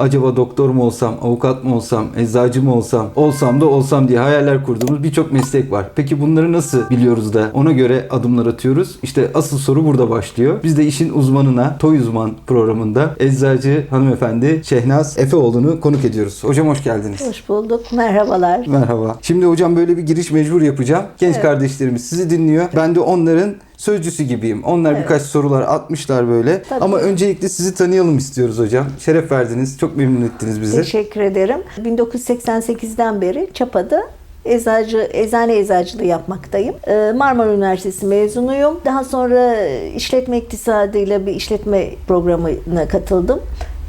acaba doktor mu olsam, avukat mı olsam, eczacı mı olsam, olsam da olsam diye hayaller kurduğumuz birçok meslek var. Peki bunları nasıl biliyoruz da ona göre adımlar atıyoruz? İşte asıl soru burada başlıyor. Biz de işin uzmanına, Toy Uzman programında eczacı hanımefendi Şehnaz Efeoğlu'nu konuk ediyoruz. Hocam hoş geldiniz. Hoş bulduk. Merhabalar. Merhaba. Şimdi hocam böyle bir giriş mecbur yapacağım. Genç Evet. kardeşlerimiz sizi dinliyor. Ben de onların sözcüsü gibiyim. Onlar Evet. birkaç sorular atmışlar böyle. Tabii. Ama öncelikle sizi tanıyalım istiyoruz hocam. Şeref verdiniz. Çok memnun ettiniz bizi. Teşekkür ederim. 1988'den beri Çapa'da eczacı, eczane eczacılığı yapmaktayım. Ee, Marmara Üniversitesi mezunuyum. Daha sonra işletme iktisadıyla bir işletme programına katıldım.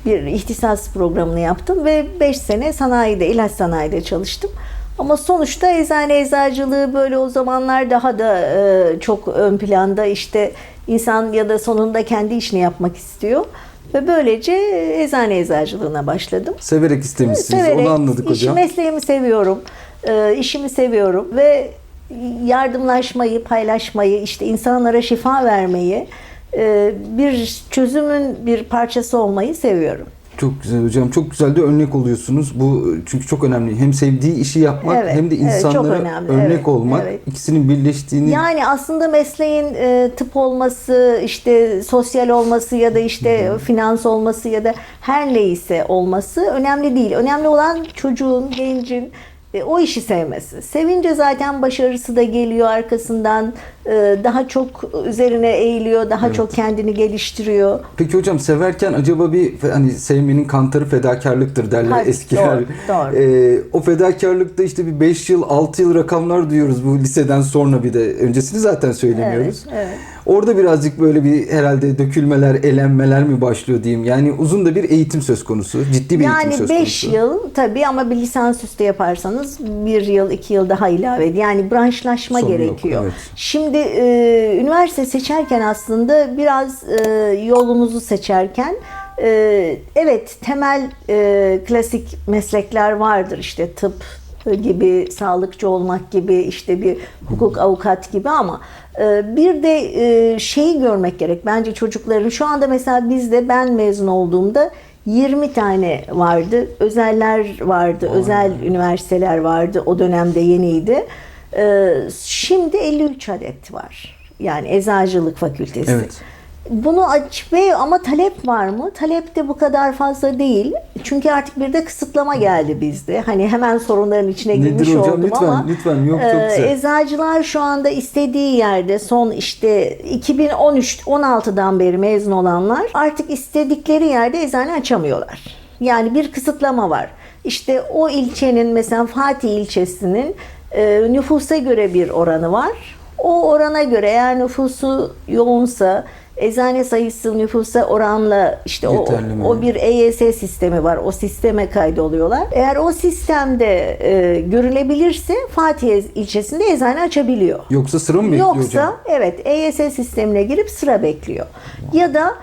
Bir ihtisas programını yaptım ve 5 sene sanayide, ilaç sanayide çalıştım. Ama sonuçta eczane eczacılığı böyle o zamanlar daha da e, çok ön planda işte insan ya da sonunda kendi işini yapmak istiyor. Ve böylece eczane eczacılığına başladım. Severek istemişsiniz. Severek, Onu anladık hocam. mesleğimi seviyorum. Ee, işimi seviyorum ve yardımlaşmayı, paylaşmayı, işte insanlara şifa vermeyi, e, bir çözümün bir parçası olmayı seviyorum. Çok güzel hocam. Çok güzel de örnek oluyorsunuz. Bu çünkü çok önemli. Hem sevdiği işi yapmak Evet, hem de evet, insanlara önemli. örnek Evet, olmak. evet. ikisinin birleştiğini Yani aslında mesleğin e, tıp olması, işte sosyal olması ya da işte finans olması ya da her neyse olması önemli değil. Önemli olan çocuğun, gencin e, o işi sevmesi. Sevince zaten başarısı da geliyor arkasından. E, daha çok üzerine eğiliyor, daha çok kendini geliştiriyor. Peki hocam severken acaba bir hani sevmenin kantarı fedakarlıktır derler Tabii, eskiler. doğru, doğru. Ee, o fedakarlıkta işte bir 5 yıl 6 yıl rakamlar duyuyoruz bu liseden sonra bir de öncesini zaten söylemiyoruz. Evet, evet. Orada birazcık böyle bir herhalde dökülmeler, elenmeler mi başlıyor diyeyim. Yani uzun da bir eğitim söz konusu. Ciddi bir eğitim Yani söz 5 konusu. yıl tabii ama bir lisansüstü yaparsanız bir yıl, iki yıl daha ilave edin. Yani branşlaşma Sonu yok, gerekiyor. evet. Şimdi e, üniversite seçerken aslında biraz e, yolumuzu seçerken e, evet temel e, klasik meslekler vardır işte tıp gibi, sağlıkçı olmak gibi, işte bir hukuk avukat gibi ama bir de e, şeyi görmek gerek. Bence çocukların şu anda mesela bizde ben mezun olduğumda 20 tane vardı. Özeller vardı. Özel üniversiteler vardı. O dönemde yeniydi. E, şimdi 53 adet var. Yani eczacılık fakültesi. Evet. Bunu aç ve ama talep var mı? Talep de bu kadar fazla değil. Çünkü artık bir de kısıtlama geldi bizde. Hani hemen sorunların içine Nedir girmiş hocam? oldum Lütfen, ama lütfen. Yok, çok e, güzel. eczacılar şu anda istediği yerde son işte 2013 16'dan beri mezun olanlar artık istedikleri yerde eczane açamıyorlar. Yani bir kısıtlama var. İşte o ilçenin mesela Fatih ilçesinin e, nüfusa göre bir oranı var. O orana göre eğer nüfusu yoğunsa eczane sayısı nüfusa oranla işte o, Yeterli mi? o bir EYS sistemi var. O sisteme kaydoluyorlar. Eğer o sistemde e, görülebilirse Fatih ilçesinde eczane açabiliyor. Yoksa sıra mı bekliyor Yoksa hocam? evet EYS sistemine girip sıra bekliyor. Ya da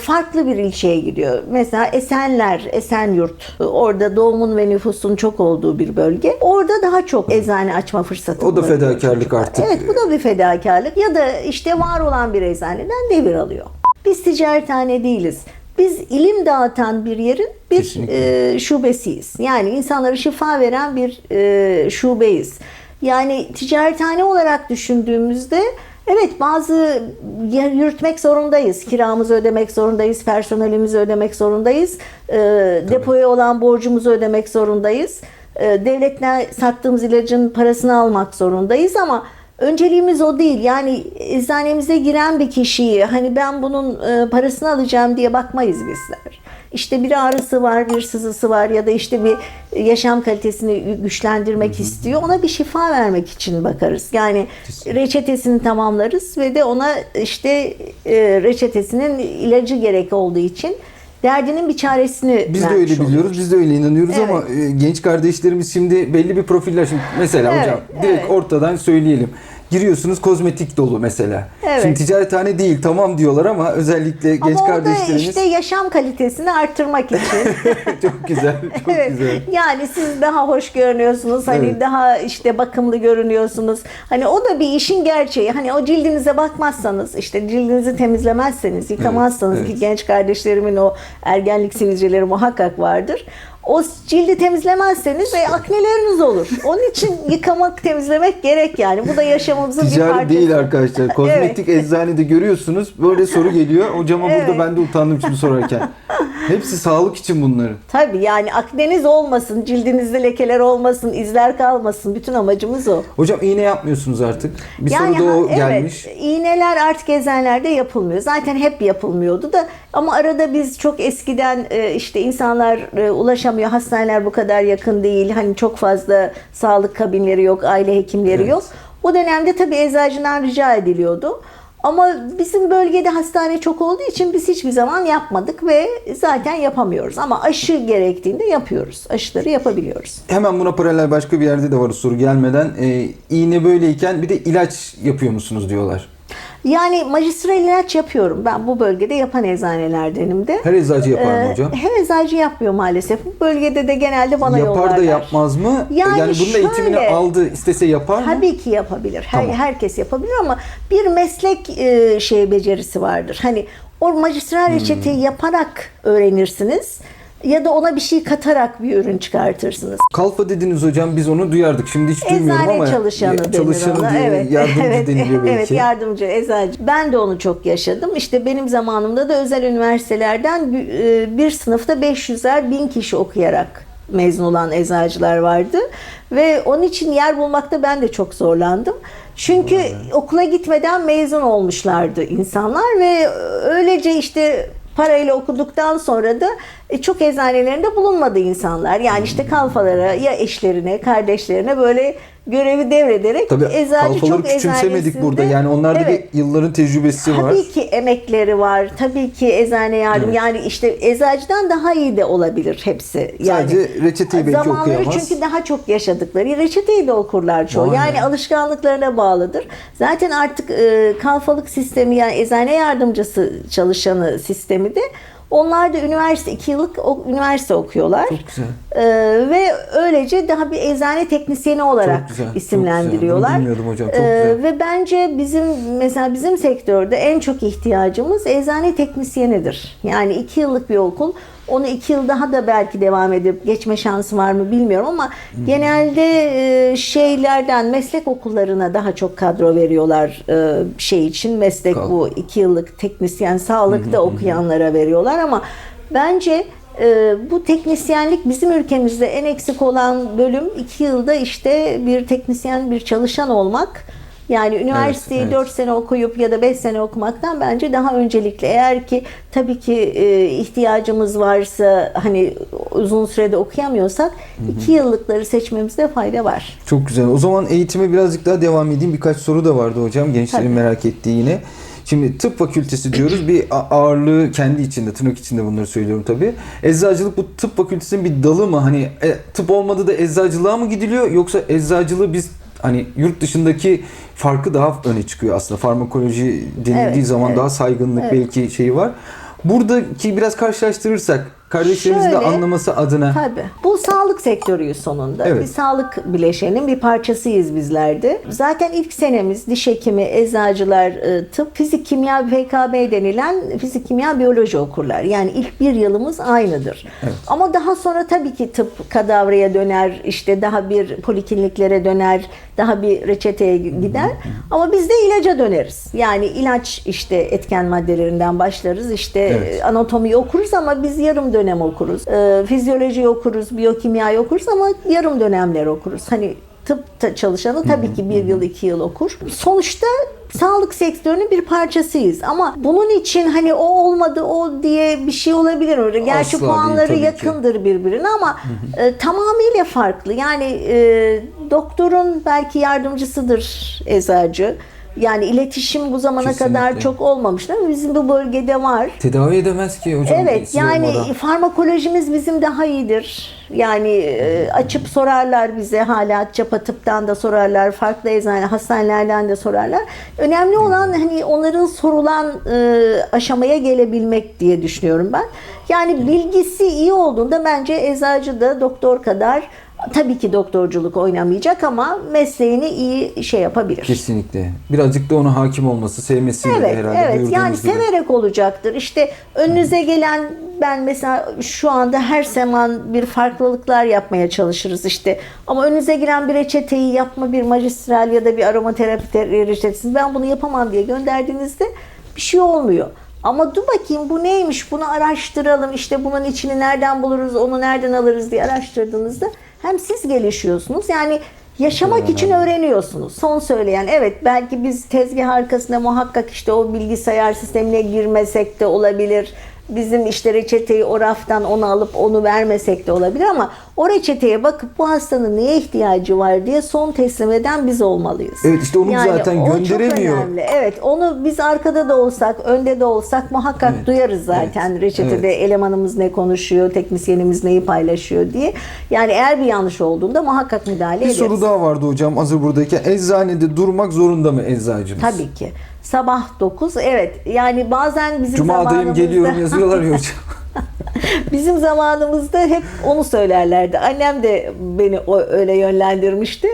farklı bir ilçeye gidiyor. Mesela Esenler, Esenyurt. E, Orada doğumun ve nüfusun çok olduğu bir bölge. Orada daha çok eczane açma fırsatı O da fedakarlık çocuklar. artık. Evet bu da bir fedakarlık. Ya da işte var olan bir eczaneden devir alıyor. Biz ticarethane değiliz. Biz ilim dağıtan bir yerin bir Kesinlikle. e, şubesiyiz. Yani insanlara şifa veren bir e, şubeyiz. Yani ticarethane olarak düşündüğümüzde evet bazı yürütmek zorundayız. Kiramızı ödemek zorundayız, personelimizi ödemek zorundayız. E, depoya olan borcumuzu ödemek zorundayız. E, devletten sattığımız ilacın parasını almak zorundayız ama Önceliğimiz o değil. Yani eczanemize giren bir kişiyi hani ben bunun e, parasını alacağım diye bakmayız bizler. İşte bir ağrısı var, bir sızısı var ya da işte bir yaşam kalitesini güçlendirmek istiyor. Ona bir şifa vermek için bakarız. Yani reçetesini tamamlarız ve de ona işte e, reçetesinin ilacı gerek olduğu için derdinin bir çaresini Biz de öyle biliyoruz, biz de öyle inanıyoruz Evet. ama e, genç kardeşlerimiz şimdi belli bir profiller şimdi mesela Evet, hocam direkt evet. ortadan söyleyelim. Giriyorsunuz kozmetik dolu mesela. Evet. Şimdi ticarethane değil tamam diyorlar ama özellikle genç Ama da kardeşlerimiz işte yaşam kalitesini arttırmak için. çok güzel, çok evet. güzel. Yani siz daha hoş görünüyorsunuz. Hani Evet. daha işte bakımlı görünüyorsunuz. Hani o da bir işin gerçeği. Hani o cildinize bakmazsanız, işte cildinizi temizlemezseniz, yıkamazsanız Evet, ki genç kardeşlerimin o ergenlik sivilceleri muhakkak vardır. O cildi temizlemezseniz e, akneleriniz olur. Onun için yıkamak, temizlemek gerek yani. Bu da yaşamımızın bir Ticari parçası. değil arkadaşlar. Kozmetik eczanede görüyorsunuz. Böyle soru geliyor. Hocama Evet. burada ben de utandım şimdi sorarken. Hepsi sağlık için bunların. Tabii yani akneniz olmasın, cildinizde lekeler olmasın, izler kalmasın. Bütün amacımız o. Hocam iğne yapmıyorsunuz artık. Bir Yani soru da o ha- gelmiş. Evet, iğneler artık eczanelerde yapılmıyor. Zaten hep yapılmıyordu da ama arada biz çok eskiden e, işte insanlar e, ulaşamıyor. Hastaneler bu kadar yakın değil. Hani çok fazla sağlık kabinleri yok, aile hekimleri Evet. yok. O dönemde tabii eczacıdan rica ediliyordu. Ama bizim bölgede hastane çok olduğu için biz hiçbir zaman yapmadık ve zaten yapamıyoruz. Ama aşı gerektiğinde yapıyoruz. Aşıları yapabiliyoruz. Hemen buna paralel başka bir yerde de var soru gelmeden. Ee, iğne böyleyken bir de ilaç yapıyor musunuz diyorlar. Yani magistral ilaç yapıyorum. Ben bu bölgede yapan eczanelerdenim de. Her eczacı yapar mı Ee, hocam? Her eczacı yapmıyor maalesef. Bu bölgede de genelde bana Yapar yollarlar. da yapmaz mı? Yani Yani, bunun eğitimini şöyle- aldı, istese yapar mı? Tabii ki yapabilir. Her, Tamam. Herkes yapabilir ama bir meslek e, şey becerisi vardır. Hani o magistral Hmm. reçeteyi yaparak öğrenirsiniz ya da ona bir şey katarak bir ürün çıkartırsınız. Kalfa dediniz hocam biz onu duyardık. Şimdi hiç duymuyorum Eczane ama çalışanı, denir çalışanı ona. diye evet. yardımcı evet. deniliyor belki. Evet, yardımcı, eczacı. Ben de onu çok yaşadım. İşte benim zamanımda da özel üniversitelerden bir, e, sınıfta 500'er bin kişi okuyarak mezun olan eczacılar vardı. Ve onun için yer bulmakta ben de çok zorlandım. Çünkü okula gitmeden mezun olmuşlardı insanlar ve öylece işte parayla okuduktan sonra da e, çok eczanelerinde bulunmadı insanlar. Yani işte kalfalara ya eşlerine, kardeşlerine böyle görevi devrederek Tabii eczacı çok küçümsemedik burada. Yani onlarda Evet. bir yılların tecrübesi var. Tabii ki emekleri var. Tabii ki eczane yardım. Evet. Yani işte eczacıdan daha iyi de olabilir hepsi. Yani Sadece reçeteyi belki Zamanları okuyamaz. çünkü daha çok yaşadıkları reçeteyi de okurlar çoğu. Vay yani alışkanlıklarına bağlıdır. Zaten artık e, kalfalık sistemi yani eczane yardımcısı çalışanı sistemi de onlar da üniversite iki yıllık o, üniversite okuyorlar. Çok güzel. E, ve öylece daha bir eczane teknisyeni olarak Çok güzel, çok isimlendiriyorlar. güzel. Bunu bilmiyordum hocam, çok E, güzel. ve bence bizim mesela bizim sektörde en çok ihtiyacımız eczane teknisyenidir. Yani iki yıllık bir okul. Onu iki yıl daha da belki devam edip geçme şansı var mı bilmiyorum ama genelde e, şeylerden meslek okullarına daha çok kadro veriyorlar e, şey için. Meslek Kal- bu iki yıllık teknisyen sağlıkta okuyanlara veriyorlar ama bence e, bu teknisyenlik bizim ülkemizde en eksik olan bölüm iki yılda işte bir teknisyen bir çalışan olmak. Yani üniversiteyi evet. 4 sene okuyup ya da 5 sene okumaktan bence daha öncelikli. Eğer ki tabii ki e, ihtiyacımız varsa hani uzun sürede okuyamıyorsak 2 yıllıkları seçmemizde fayda var. Çok güzel. O zaman eğitime birazcık daha devam edeyim. Birkaç soru da vardı hocam. Gençlerin Tabii. merak ettiği yine. Şimdi tıp fakültesi diyoruz. Bir ağırlığı kendi içinde, tırnak içinde bunları söylüyorum tabii. Eczacılık bu tıp fakültesinin bir dalı mı? Hani e, tıp olmadı da eczacılığa mı gidiliyor? Yoksa eczacılığı biz hani yurt dışındaki farkı daha öne çıkıyor aslında. Farmakoloji denildiği Evet, zaman evet. daha saygınlık Evet. belki şeyi var. Buradaki biraz karşılaştırırsak kardeşlerimizin de Şöyle, anlaması adına Tabii. Bu sağlık sektörüyüz sonunda. Evet. Bir sağlık bileşenin bir parçasıyız bizler de. Zaten ilk senemiz diş hekimi, eczacılar, e, tıp, fizik, kimya, PKB denilen fizik, kimya, biyoloji okurlar. Yani ilk bir yılımız aynıdır. Ama daha sonra tabii ki tıp kadavraya döner, işte daha bir polikliniklere döner, daha bir reçeteye gider. Ama biz de ilaca döneriz. Yani ilaç işte etken maddelerinden başlarız. İşte Evet. anatomiyi okuruz ama biz yarım dönem okuruz. Ee, fizyoloji okuruz, biyokimyayı okuruz ama yarım dönemler okuruz. Hani tıp çalışanı tabii ki bir yıl iki yıl okur. Sonuçta sağlık sektörünün bir parçasıyız ama bunun için hani o olmadı o diye bir şey olabilir öyle. Gerçi Asla değil, puanları ki. yakındır birbirine ama e, tamamıyla farklı. Yani e, doktorun belki yardımcısıdır eczacı. Yani iletişim bu zamana kadar Kesinlikle. çok olmamıştı ama bizim bu bölgede var. Tedavi edemez ki hocam. Evet yani olmadan. farmakolojimiz bizim daha iyidir. Yani e, açıp sorarlar bize hala Çapa Tıp'tan da sorarlar, farklı eczane hastanelerden de sorarlar. Önemli olan hani onların sorulan e, aşamaya gelebilmek diye düşünüyorum ben. Yani bilgisi iyi olduğunda bence eczacı da doktor kadar tabii ki doktorculuk oynamayacak ama mesleğini iyi şey yapabilir. Kesinlikle. Birazcık da ona hakim olması, sevmesiyle Evet, herhalde evet. Yani gibi. severek olacaktır. İşte önünüze gelen ben mesela şu anda her zaman bir farklılıklar yapmaya çalışırız işte. Ama önünüze gelen bir reçeteyi yapma bir magistral ya da bir aromaterapi te- reçetesini ben bunu yapamam diye gönderdiğinizde bir şey olmuyor. Ama dur bakayım bu neymiş bunu araştıralım işte bunun içini nereden buluruz onu nereden alırız diye araştırdığınızda hem siz gelişiyorsunuz yani Yaşamak için öğreniyorsunuz. Son söyleyen evet belki biz tezgah arkasında muhakkak işte o bilgisayar sistemine girmesek de olabilir. Bizim işte reçeteyi o raftan onu alıp onu vermesek de olabilir ama o reçeteye bakıp bu hastanın neye ihtiyacı var diye son teslim eden biz olmalıyız. Evet, işte onu zaten o çok gönderemiyor. önemli. Evet onu biz arkada da olsak önde de olsak muhakkak Evet, duyarız zaten evet, reçetede elemanımız ne konuşuyor, teknisyenimiz neyi paylaşıyor diye. Yani eğer bir yanlış olduğunda muhakkak müdahale Bir ederiz. soru daha vardı hocam hazır buradayken. Eczanede durmak zorunda mı eczacımız? Tabii ki. Sabah 9 evet yani bazen bizim Cumadayım zamanımızda geliyorum yazıyorlar ya hocam. bizim zamanımızda hep onu söylerlerdi. Annem de beni öyle yönlendirmişti.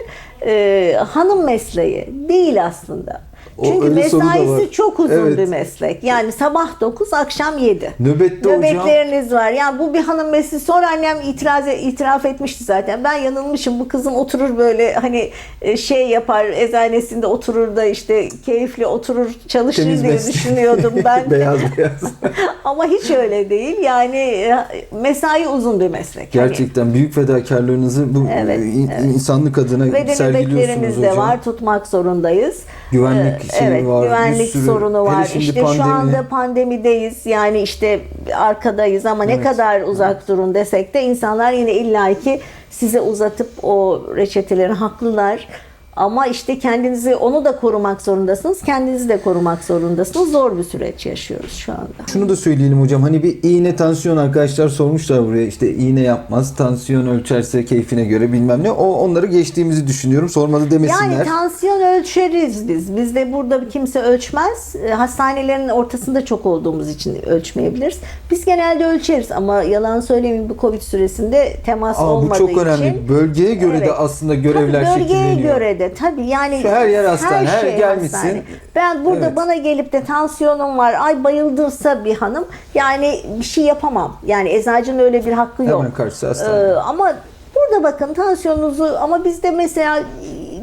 Ee, hanım mesleği değil aslında. O Çünkü öyle soru da var. mesaisi çok uzun Evet. bir meslek. Yani sabah 9 akşam 7. Nöbette hocam. Nöbetleriniz var. Yani bu bir hanım mesleği. Sonra annem itiraz itiraf etmişti zaten. Ben yanılmışım. Bu kızım oturur böyle hani e, şey yapar eczanesinde oturur da işte keyifli oturur çalışır Temiz diye meslek. düşünüyordum ben. beyaz beyaz. Ama hiç öyle değil. Yani e, mesai uzun bir meslek. Hani Gerçekten büyük fedakarlığınızı bu Evet, e, in- insanlık adına ve de sergiliyorsunuz nöbetlerimiz hocam. de var. Tutmak zorundayız. Güvenlik şeyi evet, var, bir Güvenlik sürü. sorunu var. İşte şu pandemi. anda pandemideyiz. Yani işte arkadayız ama ne Evet, kadar uzak durun desek de insanlar yine illaki size uzatıp o reçetelerin haklılar. Ama işte kendinizi onu da korumak zorundasınız. Kendinizi de korumak zorundasınız. Zor bir süreç yaşıyoruz şu anda. Şunu da söyleyelim hocam hani bir iğne tansiyon arkadaşlar sormuşlar buraya işte iğne yapmaz tansiyon ölçerse keyfine göre bilmem ne o onları geçtiğimizi düşünüyorum sormadı demesinler. Yani tansiyon ölçeriz biz. Bizde burada kimse ölçmez. E, Hastanelerin ortasında çok olduğumuz için ölçmeyebiliriz. Biz genelde ölçeriz ama yalan söylemeyeyim bu Covid süresinde temas Aa, bu olmadığı çok önemli. için. Bölgeye göre Evet. de aslında görevler tabii bölgeye şekilleniyor. göre de tabii yani Şu her yer hastane, her gelmişsin. Ben burada Evet. bana gelip de tansiyonum var, ay bayıldırsa bir hanım yani bir şey yapamam. Yani eczacının öyle bir hakkı yok. Hemen karşısı hastane. Ee, ama burada bakın tansiyonunuzu ama bizde mesela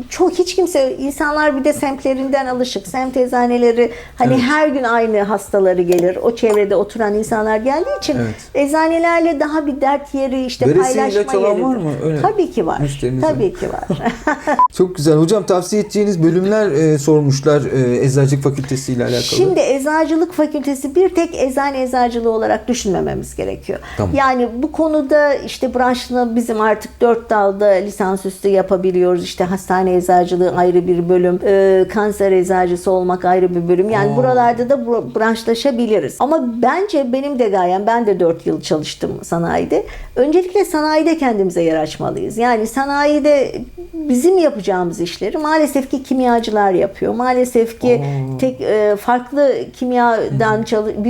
çok hiç kimse insanlar bir de semtlerinden alışık. Semt eczaneleri hani Evet. her gün aynı hastaları gelir. O çevrede oturan insanlar geldiği için Evet. eczanelerle daha bir dert yeri işte Veresiye paylaşma ilaç yeridir. var mı? Öyle Tabii ki var. müşterinize. Tabii ki var. Çok güzel. Hocam tavsiye edeceğiniz bölümler e, sormuşlar e, Eczacılık Fakültesi ile alakalı. Şimdi eczacılık fakültesi bir tek eczane eczacılığı olarak düşünmememiz gerekiyor. Tamam. Yani bu konuda işte branşını bizim artık dört dalda lisansüstü yapabiliyoruz. İşte hastane eczacılığı ayrı bir bölüm, e, kanser eczacısı olmak ayrı bir bölüm. Yani Aa. buralarda da branşlaşabiliriz. Ama bence benim de gayem, ben de dört yıl çalıştım sanayide. Öncelikle sanayide kendimize yer açmalıyız. Yani sanayide bizim yapacağımız işleri maalesef ki kimyacılar yapıyor. Maalesef ki tek e, farklı kimyadan çalı-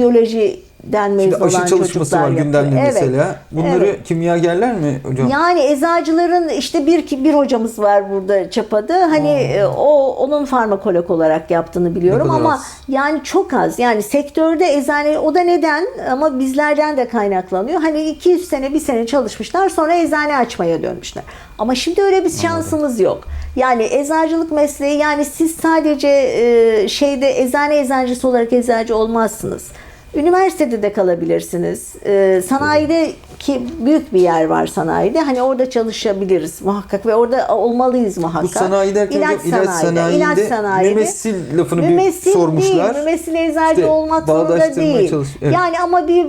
biyolojiden mezun Şimdi aşı olan çalışması var yapıyor. gündemde Evet. mesela. Bunları Evet. kimyagerler mi hocam? Yani eczacıların işte bir bir hocamız var burada Çapa'da. Hani e, o onun farmakolog olarak yaptığını biliyorum ama az. yani çok az. Yani sektörde eczane o da neden ama bizlerden de kaynaklanıyor. Hani 200 sene bir sene çalışmışlar sonra eczane açmaya dönmüşler. Ama şimdi öyle bir şansımız yok. Yani eczacılık mesleği yani siz sadece e, şeyde eczane eczacısı olarak eczacı olmazsınız. Üniversitede de kalabilirsiniz. Ee, sanayide ki büyük bir yer var sanayide. Hani orada çalışabiliriz muhakkak ve orada olmalıyız muhakkak. Bu sanayi derken hocam ilaç sanayinde, sanayide. mümessil lafını Mümessil bir sormuşlar. Değil, mümessil eczacı İşte olmak zorunda değil. çalış- evet. Yani ama bir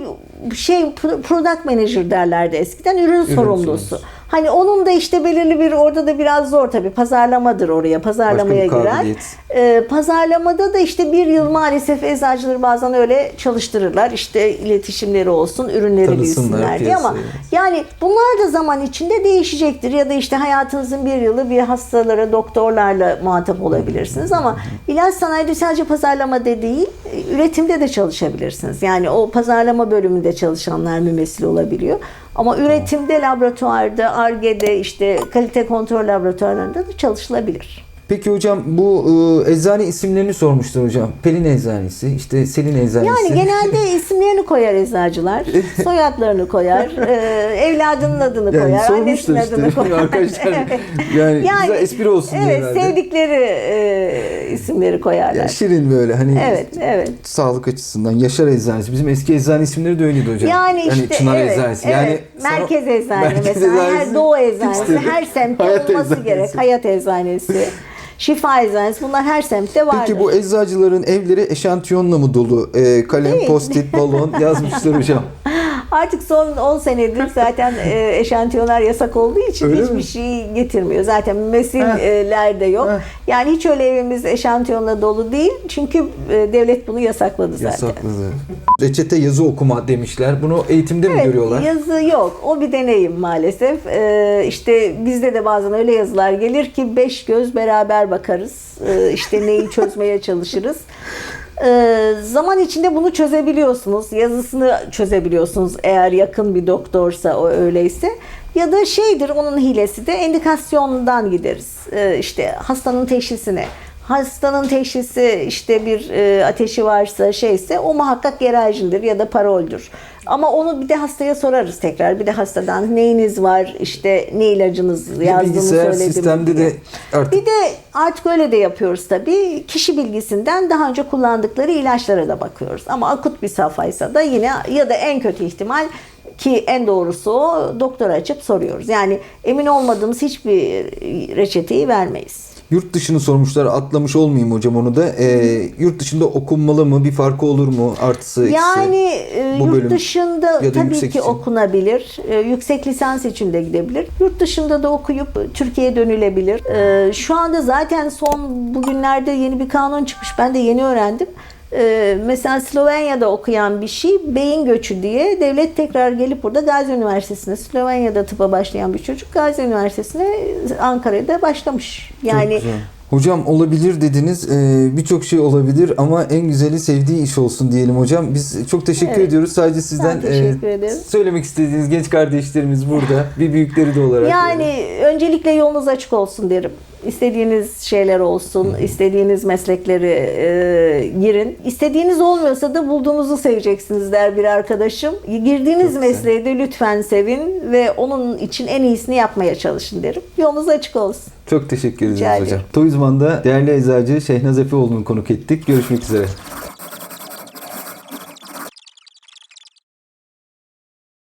şey pro- product manager derlerdi eskiden ürün, sorumlusu. sorumlusu. Hani onun da işte belirli bir orada da biraz zor tabii pazarlamadır oraya pazarlamaya girer. Ee, pazarlamada da işte bir yıl maalesef eczacıları bazen öyle çalıştırırlar. İşte iletişimleri olsun, ürünleri Tanısınlar bilsinler diye ama yani bunlar da zaman içinde değişecektir. Ya da işte hayatınızın bir yılı bir hastalara, doktorlarla muhatap olabilirsiniz ama ilaç sanayide sadece pazarlama de değil, üretimde de çalışabilirsiniz. Yani o pazarlama bölümünde çalışanlar mümessil olabiliyor. Ama üretimde, laboratuvarda, ARGE'de, işte kalite kontrol laboratuvarlarında da çalışılabilir. Peki hocam bu e, eczane isimlerini sormuşlar hocam. Pelin Eczanesi, işte Selin Eczanesi. Yani genelde isimlerini koyar eczacılar, soyadlarını koyar, e, evladının adını yani koyar, annesinin işte adını koyar. arkadaşlar. Evet. Yani, güzel espri olsun diye Evet, herhalde. sevdikleri e, isimleri koyarlar. Ya şirin böyle hani evet, evet. sağlık açısından Yaşar Eczanesi. Bizim eski eczane isimleri de öyleydi hocam. Yani işte Çınar evet, Eczanesi. evet. Yani merkez eczane Merkez mesela, her Eczanesi Doğu eczanesi, her semtte olması Eczanesi. gerek. Hayat eczanesi, şifa eczanesi bunlar her semtte vardır. Peki bu eczacıların evleri eşantiyonla mı dolu? Ee, kalem, post-it, balon yazmışlar hocam. Artık son 10 senedir zaten e, eşantiyonlar yasak olduğu için Öyle hiçbir mi? şey getirmiyor. Zaten mesiller de yok. Heh. Yani hiç öyle evimiz eşantiyonla dolu değil. Çünkü e, devlet bunu yasakladı zaten. Yasakladı. Reçete yazı okuma demişler. Bunu eğitimde mi Evet, görüyorlar? yazı yok. O bir deneyim maalesef. Ee, işte bizde de bazen öyle yazılar gelir ki beş göz beraber bakarız. Ee, işte neyi çözmeye çalışırız. Ee, zaman içinde bunu çözebiliyorsunuz. Yazısını çözebiliyorsunuz eğer yakın bir doktorsa o öyleyse. Ya da şeydir onun hilesi de endikasyondan gideriz. Ee, işte hastanın teşhisine. Hastanın teşhisi işte bir e, ateşi varsa şeyse o muhakkak gerajindir ya da paroldür. Ama onu bir de hastaya sorarız tekrar. Bir de hastadan neyiniz var işte ne ilacınız yazdığını bilgisayar söyledim. sistemde diye. de artık Bir de artık öyle de yapıyoruz tabii. Kişi bilgisinden daha önce kullandıkları ilaçlara da bakıyoruz. Ama akut bir safhaysa da yine ya da en kötü ihtimal ki en doğrusu o doktora açıp soruyoruz. Yani emin olmadığımız hiçbir reçeteyi vermeyiz. Yurt dışını sormuşlar. Atlamış olmayayım hocam onu da. Ee, yurt dışında okunmalı mı? Bir farkı olur mu? Artısı, eksisi. Yani e, bu yurt bölüm dışında ya tabii ki için. okunabilir. E, yüksek lisans için de gidebilir. Yurt dışında da okuyup Türkiye'ye dönülebilir. E, şu anda zaten son bugünlerde yeni bir kanun çıkmış. Ben de yeni öğrendim. E, mesela Slovenya'da okuyan bir şey beyin göçü diye devlet tekrar gelip burada Gazi Üniversitesi'ne Slovenya'da tıpa başlayan bir çocuk Gazi Üniversitesi'ne Ankara'da başlamış. Yani. Hocam olabilir dediniz. Ee, Birçok şey olabilir ama en güzeli sevdiği iş olsun diyelim hocam. Biz çok teşekkür Evet. ediyoruz. Sadece sizden e, söylemek istediğiniz genç kardeşlerimiz burada. Bir büyükleri de olarak. Yani öncelikle yolunuz açık olsun derim. İstediğiniz şeyler olsun, istediğiniz meslekleri e, girin. İstediğiniz olmuyorsa da bulduğunuzu seveceksiniz der bir arkadaşım. Girdiğiniz Çok güzel. mesleği de lütfen sevin ve onun için en iyisini yapmaya çalışın derim. Yolunuz açık olsun. Çok teşekkür ederiz hocam. ederim. Toyuzman'da değerli eczacı Şehnaz Efeoğlu'nu konuk ettik. Görüşmek üzere.